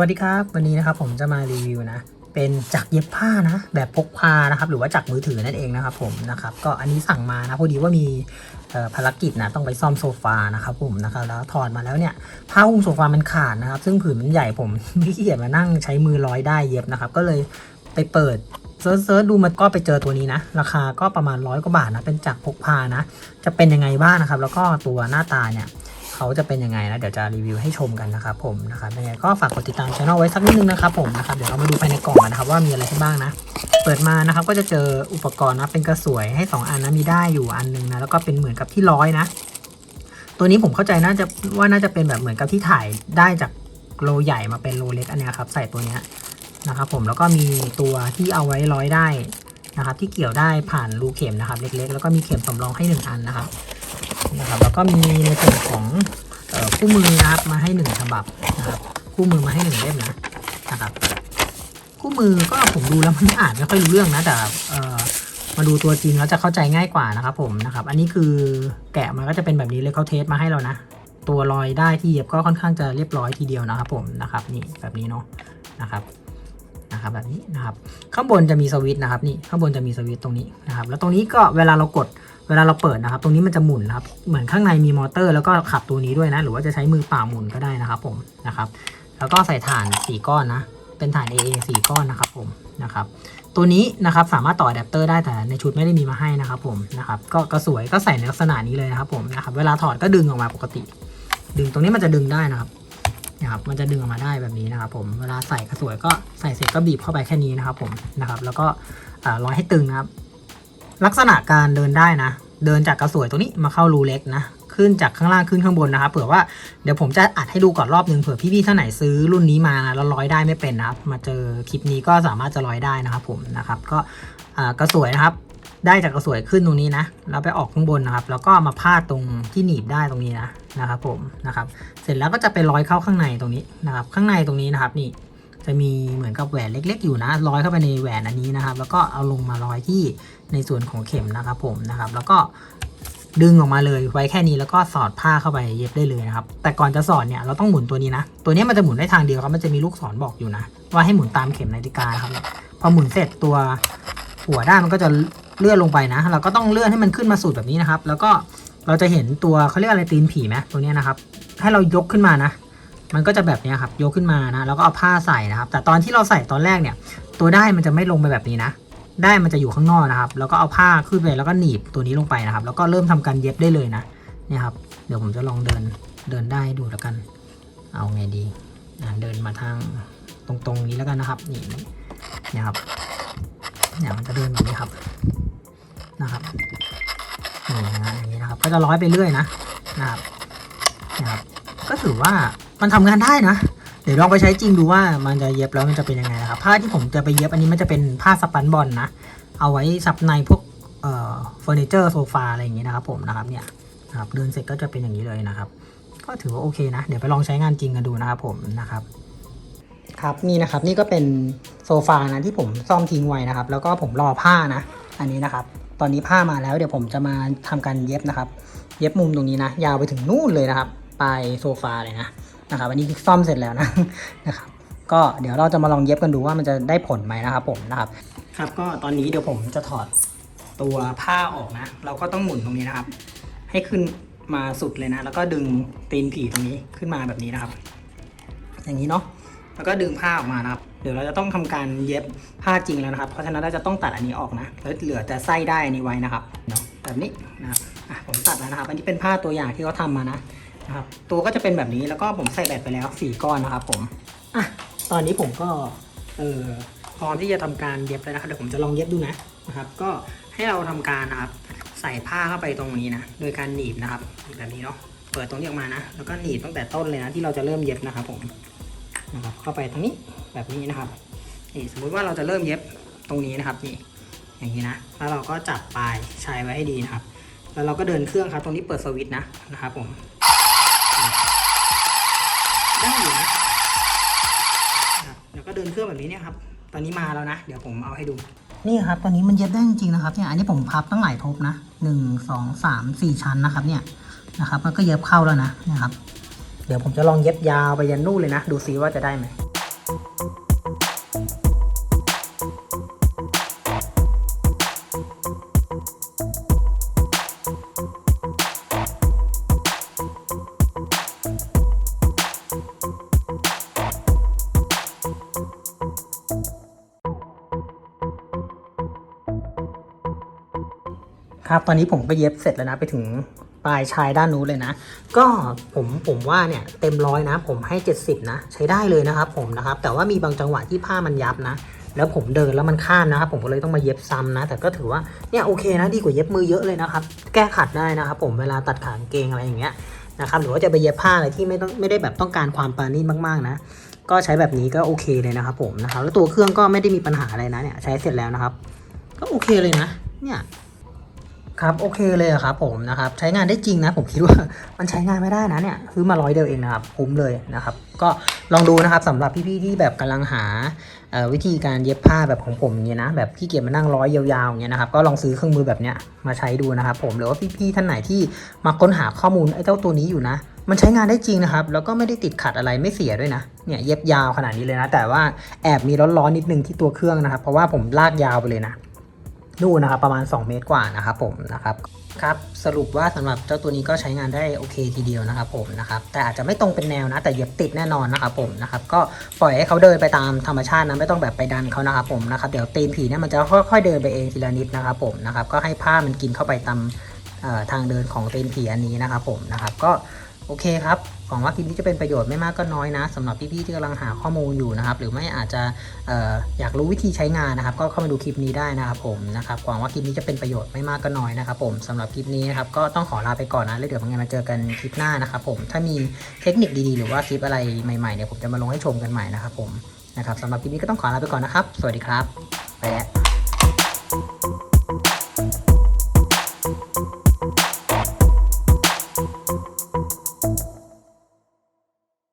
วัสดีครับ วันนี้นะครับผมจะมารีวิวนะ เป็นจักรเย็บผ้านะ แบบพกพานะครับ หรือว่าจักรมือถือนั่นเองนะครับผมนะครับ ก็อันนี้สั่งมานะพอดีว่ามีภารกิจนะต้องไปซ่อมโซฟานะครับผมนะครับแล้วถอดมาแล้วเนี่ยผ้าหุ้มโซฟามันขาดนะครับ ซึ่งผืนมันใหญ่ผมไม่ขี้เกียจมานั่งใช้มือร้อยได้เย็บนะครับ ก็เลยไปเปิดเซิร์ชเซิร์ชดูมันก็ไปเจอตัวนี้นะ ราคาก็ประมาณร้อยกว่าบาทนะเป็นจักรพกพานะ จะเป็นยังไงบ้างนะครับ แล้วก็ตัวหน้าตาเนี่ย เขาจะเป็นยังไงนะเดี๋ยวจะรีวิวให้ชมกันนะครับผมนะครับยังไงก็ฝากกดติดตามช่องไว้สักนิดนึงนะครับผมนะครับเดี๋ยวเรามาดูภายในกล่องกันนะครับว่ามีอะไรให้บ้างนะ เปิดมานะครับก็จะเจออุปกรณ์นะเป็นกระสวยให้ 2 อันนะมีได้อยู่อันหนึงนะแล้วก็เป็นเหมือนกับที่ร้อยนะ ตัวนี้ผมเข้าใจน่าจะว่าน่าจะเป็นแบบเหมือนกับที่ถ่ายได้จากโลใหญ่มาเป็นโลเล็กอันนี้ครับใส่ตัวเนี้ยนะครับผมแล้วก็มีตัวที่เอาไว้ร้อยได้นะครับที่เกี่ยวได้ผ่านรูเข็มนะครับเล็กๆ แล้วก็มีเข็มสำรองให้หนึ่งอันนะครับ นะครับแล้วก็มีในส่วนของคู่มือนะครับมาให้หนึ่งฉบับนะครับคู่มือมาให้หนึ่งเล่มนะนะครับคู่มือก็ผมดูแล้วมันอ่านไม่ค่อยรู้เรื่องนะแต่มาดูตัวจริงแล้วจะเข้าใจง่ายกว่านะครับผมนะครับ อันนี้คือแกะมาก็จะเป็นแบบนี้เลยเขาเทสมาให้เรานะ ตัวรอยได้ที่เย็บก็ค่อนข้างจะเรียบร้อยทีเดียวนะครับผมนะครับนี่แบบนี้เนาะนะครับ นะครับแบบนี้นะครับ ข้างบนจะมีสวิตช์นะครับนี่ข้างบนจะมีสวิตช์ตรงนี้นะครับ แล้วตรงนี้ก็เวลาเรากดเวลาเราเปิดนะครับ ตรงนี้มันจะหมุนนะครับ เหมือนข้างในมีมอเตอร์แล้วก็ขับตัวนี้ด้วยนะ หรือว่าจะใช้มือเปล่าหมุนก็ได้นะครับ ผมนะครับ แล้วก็ใส่ถ่าน4ก้อนนะ เป็นถ่าน AA 4ก้อนนะครับ ผมนะครับ ตัวนี้นะครับสามารถต่ออะแดปเตอร์ได้แต่ในชุดไม่ได้มีมาให้นะครับ ผมนะครับ ก็กระสวยก็ใส่ในลักษณะนี้เลยนะครับ ผมนะครับ เวลาถอดก็ดึงออกมาปกติ ดึงตรงนี้มันจะดึงได้นะครับ นะครับมันจะดึงออกมาได้แบบนี้นะครับผมเวลาใส่กระสวยก็ใส่เสร็จก็บีบเข้าไปแค่นี้นะครับผมนะครับ แล้วก็ร้อยให้ตึงนะครับ ลักษณะการเดินได้นะ เดินจากกระสวยตรงนี้มาเข้ารูเล็กนะขึ้นจากข้างล่างขึ้นข้างบนนะครับเผื่อว่าเดี๋ยวผมจะอัดให้ดูก่อนรอบหนึ่งเผื่อพี่ๆท่านไหนซื้อรุ่นนี้มาแล้วร้อยได้ไม่เป็นนะครับ มาเจอคลิปนี้ก็สามารถจะร้อยได้นะครับผมนะครับ ก็กระสวยนะครับ ได้จากกระสวยขึ้นตรงนี้นะแล้วไปออกข้างบนนะครับ แล้วก็มาพาดตรงที่หนีบได้ตรงนี้นะนะครับผมนะครับ เสร็จแล้วก็จะไปร้อยเข้าข้างในตรงนี้นะครับ ข้างในตรงนี้นะครับนี่จะมีเหมือนกับแหวนเล็ก ๆ อยู่นะร้อยเข้าไปในแหวนอันนี้นะครับ แล้วก็เอาลงมาร้อยที่ในส่วนของเข็มนะครับผมนะครับ แล้วก็ดึงออกมาเลยไว้แค่นี้แล้วก็สอดผ้าเข้าไปเย็บได้เลยนะครับ แต่ก่อนจะสอดเนี่ยเราต้องหมุนตัวนี้นะ ตัวนี้มันจะหมุนได้ทางเดียวครับมันจะมีลูกศรบอกอยู่นะ ว่าให้หมุนตามเข็มนาฬิกาครับพอหมุนเสร็จตัวหัวด้านมันก็จะ เลื่อนลงไปนะ เราก็ต้องเลื่อนให้มันขึ้นมาสุดแบบนี้นะครับ แล้วก็เราจะเห็นตัวเขาเรียกอะไรตีนผีไหมตัวนี้นะครับ ให้เรายกขึ้นมานะ มันก็จะแบบนี้ครับยกขึ้นมานะ แล้วก็เอาผ้าใส่นะครับ แต่ตอนที่เราใส่ตอนแรกเนี่ย ตัวได้มันจะไม่ลงไปแบบนี้นะ ได้มันจะอยู่ข้างนอกนะครับ แล้วก็เอาผ้าขึ้นไปแล้วก็หนีบตัวนี้ลงไปนะครับ แล้วก็เริ่มทำการเย็บได้เลยนะ เนี่ยครับ เดี๋ยวผมจะลองเดินเดินได้ดูแล้วกัน เอาไงดีเดินมาทางตรงๆนี้แล้วกันนะครับ นี่นี่ยครับเนี่ยมันจะเดินแบบนี้ครับ นะครับนี่นะอย่างนี้นะครับ ก็จะร้อยไปเรื่อยนะนะครับนะครับ ก็ถือว่ามันทำงานได้นะ เดี๋ยวลองไปใช้จริงดูว่ามันจะเย็บแล้วมันจะเป็นยังไงนะครับ ผ้าที่ผมจะไปเย็บอันนี้มันจะเป็นผ้าสปันบอลนะ เอาไว้ซับในพวกเอ่อเฟอร์นิเจอร์โซฟาอะไรอย่างงี้นะครับ ผมนะครับเนี่ยนะครับเดินเสร็จก็จะเป็นอย่างนี้เลยนะครับ ก็ถือว่าโอเคนะ เดี๋ยวไปลองใช้งานจริงกันดูนะครับผมนะครับครับนี่นะครับนี่ก็เป็นโซฟานะที่ผมซ่อมทิ้งไว้นะครับ แล้วก็ผมรอผ้านะ อันนี้นะครับ ตอนนี้ผ้ามาแล้วเดี๋ยวผมจะมาทำการเย็บนะครับ เย็บมุมตรงนี้นะ ยาวไปถึงนู่นเลยนะครับปลายโซฟาเลยนะนะครับอันนี้ซ่อมเสร็จแล้วนะนะครับก็เดี๋ยวเราจะมาลองเย็บกันดูว่ามันจะได้ผลไหมนะครับผมนะครับ ครับก็ตอนนี้เดี๋ยวผมจะถอดตัวผ้าออกนะ เราก็ต้องหมุนตรงนี้นะครับ ให้ขึ้นมาสุดเลยนะ แล้วก็ดึงตีนผีตรงนี้ขึ้นมาแบบนี้นะครับ อย่างนี้เนาะแล้วก็ดึงผ้าออกมานะครับ ดี๋ยวเราจะต้องทำการเย็บผ้าจริงแล้วนะครับ เพราะฉะนั้นเราจะต้องตัดอันนี้ออกนะแล้วเหลือแต่ไส้ได้อันนี้ไว้นะครับเนาะแบบนี้นะครับอะผมตัดแล้วนะครับ อันนี้เป็นผ้าตัวอย่างที่เขาทำมานะนะครับ ตัวก็จะเป็นแบบนี้แล้วก็ผมใส่แบตไปแล้วสี่ก้อนนะครับ ผมอะตอนนี้ผมก็เอ่อพร้อมที่จะทำการเย็บแล้วนะครับเดี๋ยวผมจะลองเย็บดูนะนะครับ ก็ให้เราทำการนะครับใส่ผ้าเข้าไปตรงนี้นะโดยการหนีบนะครับแบบนี้เนาะเปิดตรงนี้ออกมานะ แล้วก็หนีบตั้งแต่ต้นเลยนะที่เราจะเริ่มเย็บนะครับผม นะครับเข้าไปตรงนี้แบบนี้นะครับนี่สมมุติว่าเราจะเริ่มเย็บตรงนี้นะครับนี่อย่างนี้นะแล้วเราก็จับปลายชายไว้ให้ดีนะครับ แล้วเราก็เดินเครื่องครับ ตรงนี้เปิดสวิตช์นะนะครับผมได้อยู่นะนะครับแล้วก็เดินเครื่องแบบนี้เนี่ยครับ ตอนนี้มาแล้วนะ เดี๋ยวผมเอาให้ดู นี่ครับ ตอนนี้มันเย็บได้จริงๆนะครับเนี่ยอันนี้ผมพับตั้งหลายทบนะหนึ่งสองสามสี่ชั้นนะครับเนี่ยนะครับ มันก็เย็บเข้าแล้วนะนะครับ เดี๋ยวผมจะลองเย็บยาวไปยันนู่นเลยนะ ดูซิว่าจะได้ไหมครับ ตอนนี้ผมไปเย็บเสร็จแล้วนะ ไปถึง ปลายชายด้านนู้นเลยนะ ก็ผมผมว่าเนี่ยเต็มร้อยนะ ผมให้ 70 นะ ใช้ได้เลยนะครับผมนะครับ แต่ว่ามีบางจังหวะที่ผ้ามันยับนะ แล้วผมเดินแล้วมันข้ามนะครับ ผมก็เลยต้องมาเย็บซ้ำนะ แต่ก็ถือว่าเนี่ยโอเคนะดีกว่าเย็บมือเยอะเลยนะครับ แก้ขัดได้นะครับ ผมเวลาตัดขางเกงอะไรอย่างเงี้ยนะครับหรือว่าจะไปเย็บผ้าอะไรที่ไม่ต้องไม่ได้แบบต้องการความปราณีตมากๆนะก็ใช้แบบนี้ก็โอเคเลยนะครับผมนะครับแล้วตัวเครื่องก็ไม่ได้มีปัญหาอะไรนะเนี่ยใช้เสร็จแล้วนะครับ ก็โอเคเลยนะเนี่ย ครับโอเคเลยครับผมนะครับใช้งานได้จริงนะ ผมคิดว่ามันใช้งานไม่ได้นะเนี่ยซื้อมาร้อยเดียวเองนะครับคุ้มเลยนะครับ ก็ลองดูนะครับสำหรับพี่ๆที่แบบกำลังหาวิธีการเย็บผ้าแบบของผมเงี้ยนะแบบขี้เกียจมานั่งร้อยยาวๆอย่างเงี้ยนะครับก็ลองซื้อเครื่องมือแบบเนี้ยมาใช้ดูนะครับผมหรือว่าพี่ๆท่านไหนที่มาค้นหาข้อมูลไอ้เจ้าตัวนี้อยู่นะ มันใช้งานได้จริงนะครับ แล้วก็ไม่ได้ติดขัดอะไรไม่เสียด้วยนะเนี่ยเย็บยาวขนาดนี้เลยนะ แต่ว่าแอบมีร้อนๆนิดนึงที่ตัวเครื่องนะครับ เพราะว่าผมลากยาวไปเลยนะ นู่นนะครับประมาณ 2 เมตรกว่านะครับผมนะครับครับสรุปว่าสำหรับเจ้าตัวนี้ก็ใช้งานได้โอเคทีเดียวนะครับผมนะครับแต่อาจจะไม่ตรงเป็นแนวนะ แต่เย็บติดแน่นอนนะครับผมนะครับก็ปล่อยให้เขาเดินไปตามธรรมชาตินะไม่ต้องแบบไปดันเขานะครับผมนะครับเดี๋ยวตีนผีเนี่ยมันจะค่อยๆเดินไปเองทีละนิดนะครับผมนะครับก็ให้ผ้ามันกินเข้าไปตามทางเดินของตีนผีอันนี้นะครับผมนะครับก็ โอเคครับหวังว่าคลิปนี้จะเป็นประโยชน์ไม่มากก็น้อยนะสำหรับพี่ๆที่กำลังหาข้อมูลอยู่นะครับ หรือไม่อาจจะอออยากรู้วิธีใช้งานนะครับ ก็เข้ามาดูคลิปนี้ได้นะครับผมนะครับหวังว่าคลิปนี้จะเป็นประโยชน์ไม่มากก็น้อยนะครับ ผมสำหรับคลิปนี้นะครับก็ต้องขอลาไปก่อนนะแล้วเดี๋ยวยังไงมาเจอกันคลิปหน้านะครับ ผมถ้ามีเทคนิคดีๆ หรือว่าคลิปอะไรใหม่ๆเนี่ยผมจะมาลงให้ชมกันใหม่นะครับผมนะครับสำหรับคลิปนี้ก็ต้องขอลาไปก่อนนะครับ สวัสดีครับไปแล้ว